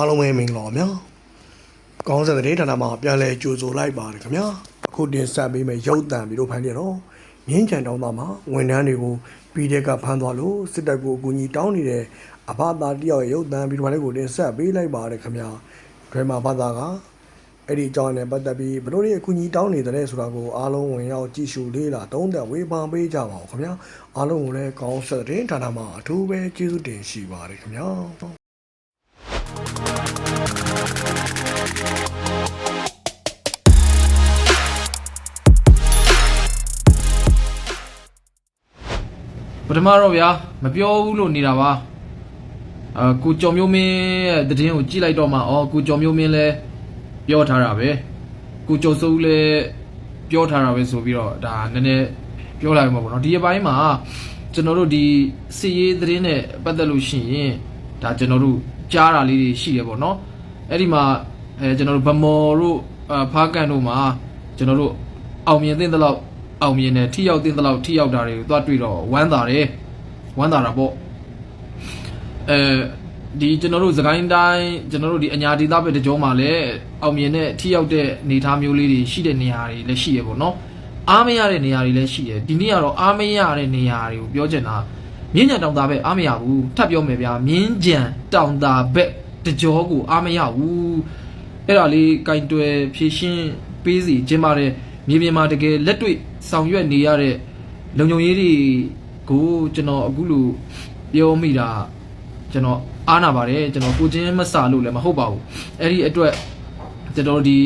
အားလုံးပဲမင်္ဂလာပါဗျာကောင်းစက်တဲ့ဌာနမှာပြန်လဲကြိုဆိုလိုက်ပါတယ်ခင်ဗျာအခုတင်ဆက်ပေးမယ့်ရုပ်တံပြီးတော့ဖန်ပြတော့မြင်းချန်တောင်းသားမှာဝန်ထမ်းတွေကိုပြီးတဲ့ကဖမ်းသွားလို့စစ်တပ်ကိုအကူအညီတောင်းနေတဲ့အဘသားတယောက်ရဲ့ရုပ်တံပြီးတော့လည်းကိုတင်ဆက်ပေးလိုက်ပါတယ်ခင်ဗျာဒရမာဘာသာကအဲ့ဒီအကြောင်းနဲ့ပတ်သက်ပြီးဘလို့တွေအကူအညီတောင်းနေတယ်ဆိုတာကိုအားလုံးဝင်ရောက်ကြည့်ရှုလေးလာတုံးသက်ဝေဖန်ပေးကြပါဦးခင်ဗျာအားလုံးကိုလည်းကောင်းစက်တဲ့ဌာနမှာအထူးပဲကျေးဇူးတင်ရှိပါတယ်ခင်ဗျာ ပထမတော့ဗျာမပြောဘူးလို့နေတာပါအာကိုကျော်မျိုးမင်းရဲ့တည်င်းကိုကြည့်လိုက်တော့မှဩကိုကျော်မျိုးမင်းလည်းပြောထားတာပဲကိုကျော်စိုးလည်းပြောထားတာပဲဆိုပြီးတော့ဒါနည်းနည်းပြောလိုက်မှာပေါ့နော်ဒီအပိုင်းမှာကျွန်တော်တို့ဒီစီရေးတည်င်းနဲ့ပတ်သက်လို့ရှိရင်ဒါကျွန်တော်တို့ကြားတာလေးတွေရှိတယ်ပေါ့နော်အဲ့ဒီမှာအဲကျွန်တော်တို့ဗမော်တို့အာဖားကန်တို့မှာကျွန်တော်တို့အောင်မြင်တဲ့လောက် အောင်မြင်တယ်ထိရောက်တဲ့လောက်ထိရောက်တာတွေကိုသွားတွေ့တော့ဝမ်းသာတယ်ဝမ်းသာတာပေါ့အဲဒီကျွန်တော်တို့သခိုင်းတိုင်းကျွန်တော်တို့ဒီအညာဒေသဘက်တကြောမှာလည်းအောင်မြင်တဲ့ထိရောက်တဲ့အနေအထားမျိုးလေးတွေရှိတဲ့နေရာတွေလည်းရှိရပေါ့နော်အားမရတဲ့နေရာတွေလည်းရှိတယ်ဒီနေ့ကတော့အားမရတဲ့နေရာတွေကိုပြောချင်တာမြင်းကြံတောင်သားဘက်အားမရဘူးထပ်ပြောမယ်ဗျာမြင်းကြံတောင်သားဘက်တကြောကိုအားမရဘူးအဲ့ဒါလေးကင်တွယ်ဖြည့်ရှင်းပေးစီကျင်းပါတဲ့ မြေပြင်မှာတကယ်လက်တွေ့ဆောင်ရွက်နေရတဲ့လုံခြုံရေးတွေကိုကျွန်တော်အခုလိုပြောမိတာကျွန်တော်အားနာပါတယ်ကျွန်တော်ကိုချင်းမဆာလို့လည်းမဟုတ်ပါဘူးအဲ့ဒီအတွက်ကျွန်တော်ဒီ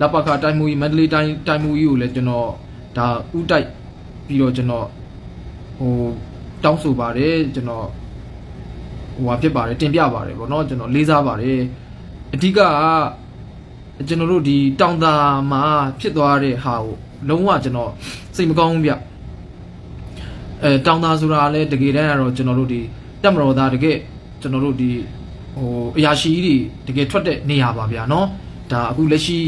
လပခတိုင်းမူကြီးမန္တလေးတိုင်းတိုင်းမူကြီးကိုလည်းကျွန်တော်ဒါဥတိုက်ပြီးတော့ကျွန်တော်ဟိုတောင်းဆိုပါတယ်ကျွန်တော်ဟိုဟာဖြစ်ပါတယ်တင်ပြပါတယ်ဗောနော်ကျွန်တော်လေးစားပါတယ်အဓိကက ကျွန်တော်တို့ဒီတောင်တာမှာဖြစ်သွားတဲ့ဟာကိုလုံးဝကျွန်တော်စိတ်မကောင်းဘူးဗျအဲတောင်တာဆိုတာလည်းတကယ်တမ်းကတော့ကျွန်တော်တို့ဒီတက်မတော်သားတကယ်ကျွန်တော်တို့ဒီဟိုအရာရှိကြီးတွေတကယ်ထွက်တဲ့နေရာပါဗျာနော်ဒါအခုလက်ရှိ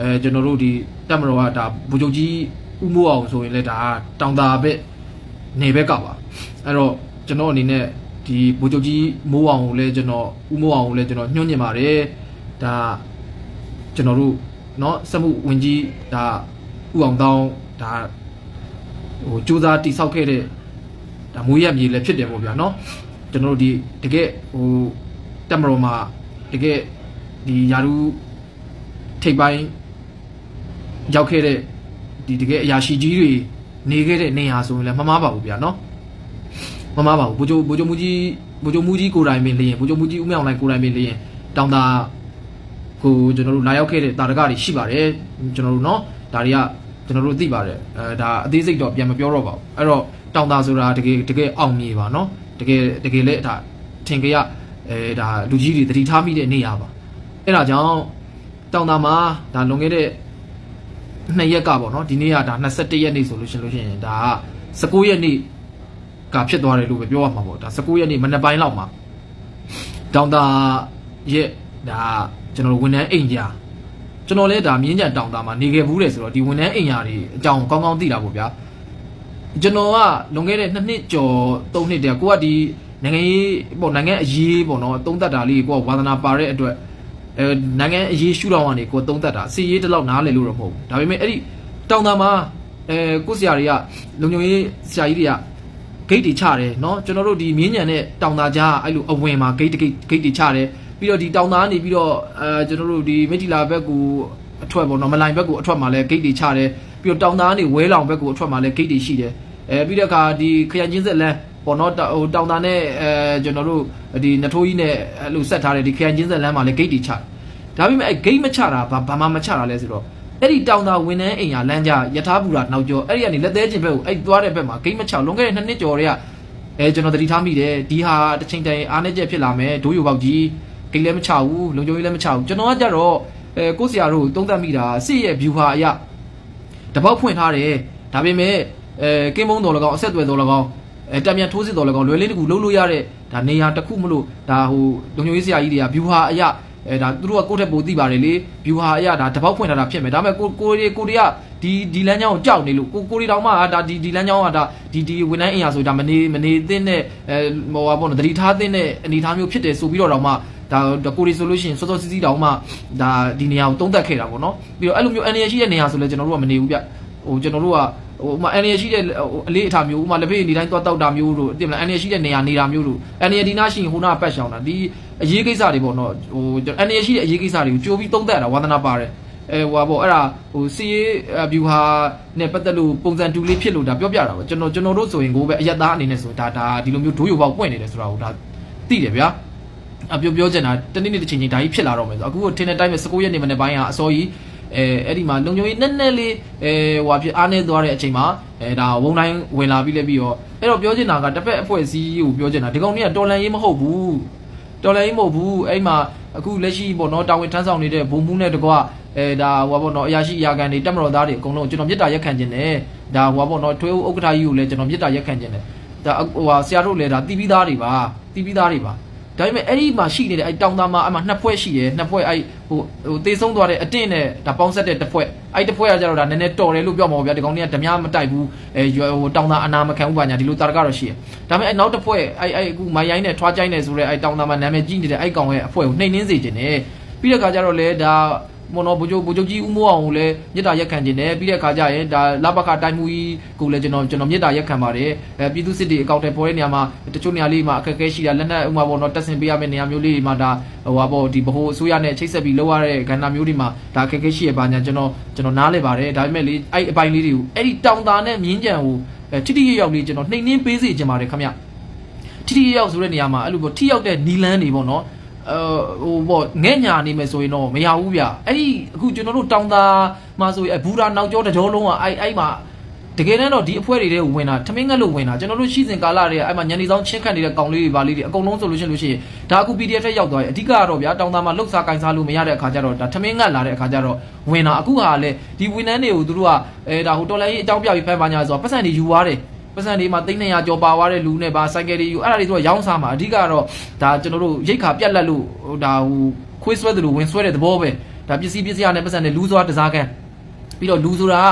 အဲကျွန်တော်တို့ဒီတက်မတော်ကဒါဘူချုပ်ကြီးဥမိုးအောင်ဆိုရင်လည်းဒါတောင်တာဘက်နေဘက်ကပါအဲ့တော့ကျွန်တော်အနေနဲ့ဒီဘူချုပ်ကြီးမိုးအောင်ကိုလည်းကျွန်တော်ဥမိုးအောင်ကိုလည်းကျွန်တော်ညှို့ညင်ပါတယ်ဒါ ကျွန်တော်တို့เนาะစက်မှုဝင်ကြီးဒါဥအောင်တောင်းဒါဟိုစူးစမ်းတိဆောက်ခဲ့တဲ့ဒါမွေးရမြေလည်းဖြစ်တယ်ပေါ့ဗျာเนาะကျွန်တော်တို့ဒီတကယ်ဟိုတက်မတော်မှာတကယ်ဒီယာရုထိပ်ပိုင်းရောက်ခဲ့တဲ့ဒီတကယ်အရာရှိကြီးတွေနေခဲ့တဲ့နေရာဆိုရင်လည်းမမားပါဘူးဗျာเนาะမမားပါဘူးဘိုးချိုဘိုးချိုမူကြီးဘိုးချိုမူကြီးကိုယ်တိုင်ပင်လျင်ဘိုးချိုမူကြီးဦးမြောင်လိုင်းကိုယ်တိုင်ပင်လျင်တောင်တာ ကိုကျွန်တော်တို့လာရောက်ခဲ့တဲ့တာရကတွေရှိပါတယ်ကျွန်တော်တို့เนาะဒါတွေကကျွန်တော်တို့သိပါတယ်အဲဒါအသေးစိတ်တော့ပြန်မပြောတော့ပါဘူးအဲ့တော့တောင်တာဆိုတာတကယ်တကယ်အောင်မြေပါเนาะတကယ်တကယ်လည်းဒါထင်ကြရအဲဒါလူကြီးတွေတတိထားမိတဲ့နေရာပါအဲ့ဒါကြောင့်တောင်တာမှာဒါလွန်ခဲ့တဲ့နှစ်ရက်ကပေါ့เนาะဒီနေ့ကဒါ21ရက်နေ့ဆိုလို့ရှိလို့ရှိရင်ဒါ19ရက်နေ့ကဖြစ်သွားတယ်လို့ပဲပြောရမှာပေါ့ဒါ19ရက်နေ့မနေ့ပိုင်းလောက်မှာ တောင်တာရဲ့ဒါ ကျွန်တော်တို့ဝန်ထမ်းအိမ်ကြာကျွန်တော်လည်းဒါမြင်းကြံတောင်တာမှာနေခဲ့ဘူးတယ်ဆိုတော့ဒီဝန်ထမ်းအိမ်ယာတွေအကြောင်းကောင်းကောင်းသိတာပေါ့ဗျာကျွန်တော်ကလွန်ခဲ့တဲ့နှစ်နှစ်ကျော်သုံးနှစ်တည်းကိုကဒီနိုင်ငံရေးပေါ့နိုင်ငံအရေးပေါ့နော်သုံးသက်တာလေးကိုကဝါသနာပါတဲ့အတွက်အဲနိုင်ငံအရေးရှုထောင့်ကနေကိုသုံးသက်တာစီရေးတလောက်နားလည်လို့တော့မဟုတ်ဘူးဒါပေမဲ့အဲ့ဒီတောင်တာမှာအဲကိုဆရာတွေကလုံခြုံရေးဆရာကြီးတွေက ဂိတ်တွေချတယ်เนาะကျွန်တော်တို့ဒီမြင်းညံတဲ့တောင်သားကြားအဲ့လိုအဝင်မှာဂိတ်ဂိတ်ဂိတ်တွေချတယ် ပြီးတော့ဒီတောင်သားနေပြီးတော့အဲကျွန်တော်တို့ဒီမိထီလာဘက်ကိုအထွက်ပေါ့နော်မလိုင်ဘက်ကိုအထွက်မှာလဲဂိတ်တွေချတယ်ပြီးတော့တောင်သားနေဝဲလောင်ဘက်ကိုအထွက်မှာလဲဂိတ်တွေရှိတယ်အဲပြီးတဲ့အခါဒီခရံချင်းဆက်လန်းပေါ့နော်ဟိုတောင်သားနဲ့အဲကျွန်တော်တို့ဒီနထိုးကြီးနဲ့အဲ့လိုဆက်ထားတဲ့ဒီခရံချင်းဆက်လန်းမှာလဲဂိတ်တွေချတယ်ဒါပေမဲ့အဲ့ဂိတ်မချတာဘာဘာမှမချတာလဲဆိုတော့အဲ့ဒီတောင်သာဝန်ထမ်းအိမ်ယာလမ်းကြယထာပူရာနောက်ကျော်အဲ့ဒီကနေလက်သေးချင်းဘက်ကိုအဲ့သွားတဲ့ဘက်မှာဂိတ်မချလွန်ခဲ့တဲ့နှစ်နှစ်ကျော်တည်းကအဲကျွန်တော်သတိထားမိတယ်ဒီဟာတစ်ချိန်တိုင်အားနေချက်ဖြစ်လာမယ်ဒိုးယူပေါက်ကြီး ဂိတ်လည်းမချဘူးလုံခြုံရေးလည်းမချဘူးကျွန်တော်ကကြတော့အဲကိုယ့်ဆရာတို့သုံးသပ်မိတာစစ်ရဲ့ view ဟာအရတပေါက်ဖွင့်ထားတယ်ဒါပေမဲ့အဲကင်းမုံတော်၎င်းအဆက်အသွယ်တော်၎င်းအဲတံမြန်ထိုးစစ်တော်၎င်းလွယ်လေးတကူလုံးလို့ရတဲ့ဒါနေရာတစ်ခုမလို့ဒါဟိုလုံခြုံရေးဆရာကြီးတွေက view ဟာအရအဲဒါသူတို့ကကိုယ့်ထက်ပိုသိပါတယ်လေ view ဟာအရဒါတပေါက်ဖွင့်ထားတာဖြစ်မယ်ဒါပေမဲ့ကိုကိုရီကိုရီကဒီဒီလမ်းကြောင်းကိုကြောက်နေလို့ကိုကိုရီတောင်မှဒါဒီဒီလမ်းကြောင်းကဒါဒီဒီဝန်ထမ်းအင်အားဆိုဒါမနေမနေသင့်တဲ့အဲဟိုဟာပေါ့နော်သတိထားသင့်တဲ့အနေအထားမျိုးဖြစ်တယ်ဆိုပြီးတော့တောင်မှ ဒါကိုရီဆိုလို့ရှိရင်စောစောစီးစီးတောင်မှဒါဒီနေရာကိုတုံးတက်ခဲ့တာပေါ့နော်ပြီးတော့အဲ့လိုမျိုးအန်ရရှိတဲ့နေရာဆိုလဲကျွန်တော်တို့ကမနေဘူးဗျဟိုကျွန်တော်တို့ကဟိုဥမာအန်ရရှိတဲ့ဟိုအလေးအထားမျိုးဥမာလက်ဖေးနေတိုင်းသွားတောက်တာမျိုးတို့တင်မလားအန်ရရှိတဲ့နေရာနေတာမျိုးတို့အန်ရဒီနာရှိရင်ဟိုနာပတ်ရှောင်တာဒီအရေးကိစ္စတွေပေါ့နော်ဟိုအန်ရရှိတဲ့အရေးကိစ္စတွေကိုကြိုးပြီးတုံးတက်တာဝါသနာပါတယ်အဲဟိုပါပေါ့အဲ့ဒါဟိုစီရေးဘျူဟာနဲ့ပတ်သက်လို့ပုံစံတူလေးဖြစ်လို့ဒါပြောပြတာပေါ့ကျွန်တော်ကျွန်တော်တို့ဆိုရင်ကိုပဲအယက်သားအနေနဲ့ဆိုဒါဒါဒီလိုမျိုးဒိုးယိုပေါက်ပွင့်နေတယ်ဆိုတာကိုဒါသိတယ်ဗျာအ ပြောပြောချင်တာတနေ့နေ့တစ်ချိန်ချိန်ဒါကြီးဖြစ်လာတော့မယ်ဆိုအခုထင်းတဲ့တိုင်းမှာ19ရက်နေမနေ့ပိုင်းကအစောကြီးအဲအဲ့ဒီမှာလုံခြုံရေးနက်နက်လေးအဲဟိုဖြစ်အားနေသွားတဲ့အချိန်မှာအဲဒါဝုံတိုင်းဝင်လာပြီးလဲပြီးတော့အဲ့တော့ပြောချင်တာကတစ်ဖက်အဖွဲ့အစည်းကိုပြောချင်တာဒီကောင်ကြီးကတော်လန်ရေးမဟုတ်ဘူးတော်လန်ရေးမဟုတ်ဘူးအဲ့မှာအခုလက်ရှိပေါ့နော်တာဝန်ထမ်းဆောင်နေတဲ့ဘုံမှုနဲ့တကွအဲဒါဟိုပါပေါ့နော်အရာရှိအရာခံတွေတက်မတော်သားတွေအကုန်လုံးကျွန်တော်မြစ်တာရက်ခံခြင်းနဲ့ဒါဟိုပါပေါ့နော်ထွေးဦးဥက္ကဋ္ဌကြီးကိုလည်းကျွန်တော်မြစ်တာရက်ခံခြင်းနဲ့ဒါဟိုဟာဆရာတို့လည်းဒါတီးပြီးသားတွေပါတီးပြီးသားတွေပါ ဒါပေမဲ့အဲ့ဒီမှာရှိနေတဲ့အဲ့တောင်သားမှာအမှနှစ်ဖွဲ့ရှိတယ်နှစ်ဖွဲ့အဲ့ဟိုဟိုတေးဆုံးသွားတဲ့အတင့်နဲ့ဒါပေါင်းဆက်တဲ့တစ်ဖွဲ့အဲ့တစ်ဖွဲ့ကကြတော့ဒါနည်းနည်းတော်တယ်လို့ပြောမှာပေါ့ဗျာဒီကောင်တွေကဓမြမတိုက်ဘူးအဲဟိုတောင်သားအနာမခံဘူးပါညာဒီလိုတာရကတော့ရှိတယ်ဒါပေမဲ့အဲ့နောက်တစ်ဖွဲ့အဲ့အဲ့အခုမိုင်းရိုင်းနဲ့ထွားကြိုင်းနဲ့ဆိုတဲ့အဲ့တောင်သားမှာနာမည်ကြီးနေတဲ့အဲ့ကောင်ရဲ့အဖွဲ့ကိုနှိမ်နှင်းစေခြင်းနဲ့ပြီးတဲ့အခါကျတော့လေဒါ မနော်ဘူဂျိုဘူဂျိုကြီးဦးမိုးအောင်ကိုလည်းမြစ်တာရက်ခံခြင်းနဲ့ပြီးတဲ့အခါကျရင်ဒါလဘခတိုင်းမူကြီးကိုလည်းကျွန်တော်ကျွန်တော်မြစ်တာရက်ခံပါတယ်အဲပြည်သူစစ်တွေအကောင့်တွေပေါ်တဲ့နေရာမှာတချို့နေရာလေးမှာအခက်အခဲရှိတာလက်နက်ဥမာပေါ့နော်တက်ဆင်ပေးရမယ့်နေရာမျိုးလေးတွေမှာဒါဟိုဟာပေါ့ဒီဗဟိုအစိုးရနဲ့ချိတ်ဆက်ပြီးလုပ်ရတဲ့ကဏ္ဍမျိုးတွေမှာဒါအခက်အခဲရှိရပါညာကျွန်တော်ကျွန်တော်နားလဲပါတယ်ဒါပေမဲ့လေအဲ့အပိုင်းလေးတွေကိုအဲ့ဒီတောင်တာနဲ့မြင်းကြံကိုအဲထိတိရရောက်လေးကျွန်တော်နှိမ်နှင်းပေးစေချင်ပါတယ်ခင်ဗျထိထိရောက်ဆိုတဲ့နေရာမှာအဲ့လိုပေါ့ထိရောက်တဲ့နီလန်းတွေပေါ့နော်အဲ ဟိုပေါ့ငဲ့ညာနေမယ်ဆိုရင်တော့မရဘူးဗျအဲ့ဒီအခုကျွန်တော်တို့တောင်သားမှာဆိုရင်အဘူရာနောက်ကျောတကြောလုံးကအဲ့အဲ့မှာတကယ်တမ်းတော့ဒီအဖွဲတွေတဲ့ဝင်တာထမင်းငက်လို့ဝင်တာကျွန်တော်တို့ရှိစဉ်ကာလတွေကအဲ့မှာညနေဆောင်ချင်းခတ်နေတဲ့ကောင်လေးတွေပါလေးတွေအကုန်လုံးဆိုလို့ရှိရင်လို့ရှိရင်ဒါအခု PDF ထက်ရောက်သွားရင်အဓိကကတော့ဗျာတောင်သားမှာလှုပ်ရှားကင်စားလို့မရတဲ့အခါကျတော့ဒါထမင်းငက်လာတဲ့အခါကျတော့ဝင်တာအခုဟာလေဒီဝန်ထမ်းတွေကိုသူတို့ကအဲဒါဟိုတော်လိုင်းရေးအကြောင်းပြပြီးဖမ်းပါညာဆိုတော့ပတ်စံတွေယူသွားတယ် ပတ်စံတွေမှာသိန်း200ကျော်ပါသွားတဲ့လူနဲ့ဗာစိုက်ကယ်တွေယူအဲ့ဒါတွေသူကရောင်းစားမှာအဓိကတော့ဒါကျွန်တော်တို့ရိတ်ခါပြက်လက်လို့ဟိုဒါဟိုခွေးဆွဲတယ်လို့ဝင်ဆွဲတဲ့သဘောပဲဒါပစ္စည်းပစ္စည်းရနဲ့ပတ်စံတွေလူသွားတစားကန်ပြီးတော့လူဆိုတာက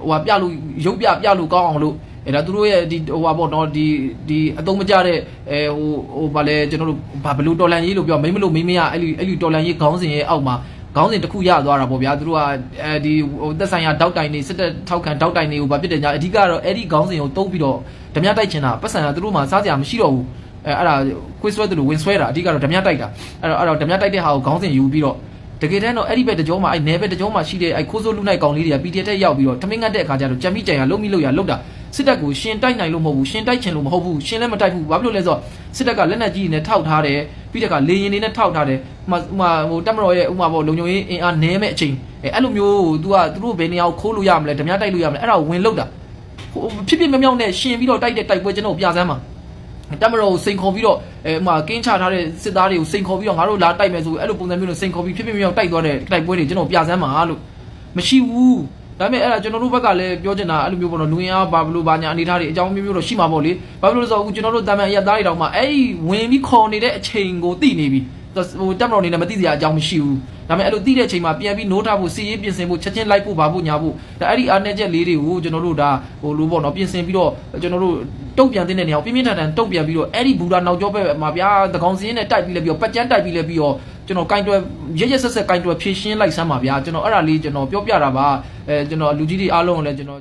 ဟိုဟာပြလို့ရုပ်ပြပြလို့ကောင်းအောင်လို့အဲ့ဒါသူတို့ရဲ့ဒီဟိုဟာပေါ့နော်ဒီဒီအသုံးမကျတဲ့အဲဟိုဟိုဗာလဲကျွန်တော်တို့ဘာဘလူတော်လန်ရေးလို့ပြောမိမလို့မိမရအဲ့ဒီအဲ့ဒီတော်လန်ရေးခေါင်းစဉ်ရဲ့အောက်မှာ ခေါင်းစဉ်တစ်ခုရသွားတာပေါ့ဗျာသူတို့ကအဲဒီဟိုသက်ဆိုင်ရာတောက်တိုင်နေစစ်တပ်ထောက်ခံတောက်တိုင်တွေကိုဗာပြစ်တယ်ညာအဓိကတော့အဲ့ဒီခေါင်းစဉ်ကိုတုံးပြီးတော့ဓမြတိုက်ချင်တာပတ်စံကသူတို့မှစားကြရမရှိတော့ဘူးအဲအဲ့ဒါခွေးဆွဲသူတို့ဝင်ဆွဲတာအဓိကတော့ဓမြတိုက်တာအဲ့တော့အဲ့တော့ဓမြတိုက်တဲ့ဟာကိုခေါင်းစဉ်ယူပြီးတော့တကယ်တမ်းတော့အဲ့ဒီဘက်တကြောမှာအဲ့နယ်ဘက်တကြောမှာရှိတဲ့အဲ့ခိုးစိုးလူနိုင်ကောင်လေးတွေက PDF တက်ရောက်ပြီးတော့ထမင်းငတ်တဲ့အခါကျတော့ကြံမိကြံရလုံးမိလို့ရလောက်တာ စစ်တပ်ကိုရှင်တိုက်နိုင်လို့မဟုတ်ဘူးရှင်တိုက်ချင်လို့မဟုတ်ဘူးရှင်လည်းမတိုက်ဘူးဘာဖြစ်လို့လဲဆိုတော့စစ်တပ်ကလက်နက်ကြီးတွေနဲ့ထောက်ထားတယ်ပြီးတဲ့အခါလေရင်တွေနဲ့ထောက်ထားတယ်ဥမာဥမာဟိုတက်မတော်ရဲ့ဥမာပေါ့လုံခြုံရေးအင်အားနည်းမဲ့အချိန်အဲအဲ့လိုမျိုးဟို तू ကသူတို့ဘယ်နေရာကိုခိုးလို့ရမလဲဓမြတိုက်လို့ရမလဲအဲ့ဒါကိုဝင်လောက်တာဟိုဖြစ်ဖြစ်မမြောက်နဲ့ရှင်ပြီးတော့တိုက်တဲ့တိုက်ပွဲကျွန်တော်ပြစမ်းပါတမတော်ကိုစိန်ခေါ်ပြီးတော့အဲဥမာကင်းချထားတဲ့စစ်သားတွေကိုစိန်ခေါ်ပြီးတော့ငါတို့လာတိုက်မယ်ဆိုအဲ့လိုပုံစံမျိုးနဲ့စိန်ခေါ်ပြီးဖြစ်ဖြစ်မြောက်တိုက်သွားတဲ့တိုက်ပွဲတွေကျွန်တော်ပြစမ်းပါလို့မရှိဘူး ဒါပေမဲ့အဲ့ဒါကျွန်တော်တို့ဘက်ကလည်းပြောချင်တာအဲ့လိုမျိုးပေါ့နော်လူရင်းအားဘာဘလို့ဘာညာအနေထားတွေအကြောင်းမျိုးမျိုးတော့ရှိမှာပေါ့လေဘာဖြစ်လို့လဲဆိုတော့အခုကျွန်တော်တို့တာမန်အရက်သားတွေတောင်မှအဲ့ဒီဝင်ပြီးခေါ်နေတဲ့အချိန်ကိုသိနေပြီဟိုတက်မတော်နေနဲ့မသိစရာအကြောင်းမရှိဘူးဒါပေမဲ့အဲ့လိုသိတဲ့အချိန်မှာပြန်ပြီးနိုးထားဖို့စီရေးပြင်ဆင်ဖို့ချက်ချင်းလိုက်ဖို့ဘာဖို့ညာဖို့ဒါအဲ့ဒီအားနဲ့ချက်လေးတွေကိုကျွန်တော်တို့ဒါဟိုလိုပေါ့နော်ပြင်ဆင်ပြီးတော့ကျွန်တော်တို့တုံ့ပြန်တဲ့နေရာကိုပြင်းပြင်းထန်ထန်တုံ့ပြန်ပြီးတော့အဲ့ဒီဘူရာနောက်ကျောဘက်မှာဗျာသကောင်စင်းနဲ့တိုက်ပြီးလဲပြီးတော့ပတ်ကြမ်းတိုက်ပြီးလဲပြီးတော့ ကျွန်တော်ကင်တွယ်ရက်ရက်ဆက်ဆက်ကင်တွယ်ဖြည့်ရှင်းလိုက်စမ်းပါဗျာကျွန်တော်အဲ့ဒါလေးကျွန်တော်ပြောပြတာပါအဲကျွန်တော်လူကြီးတွေအားလုံးကိုလည်းကျွန်တော်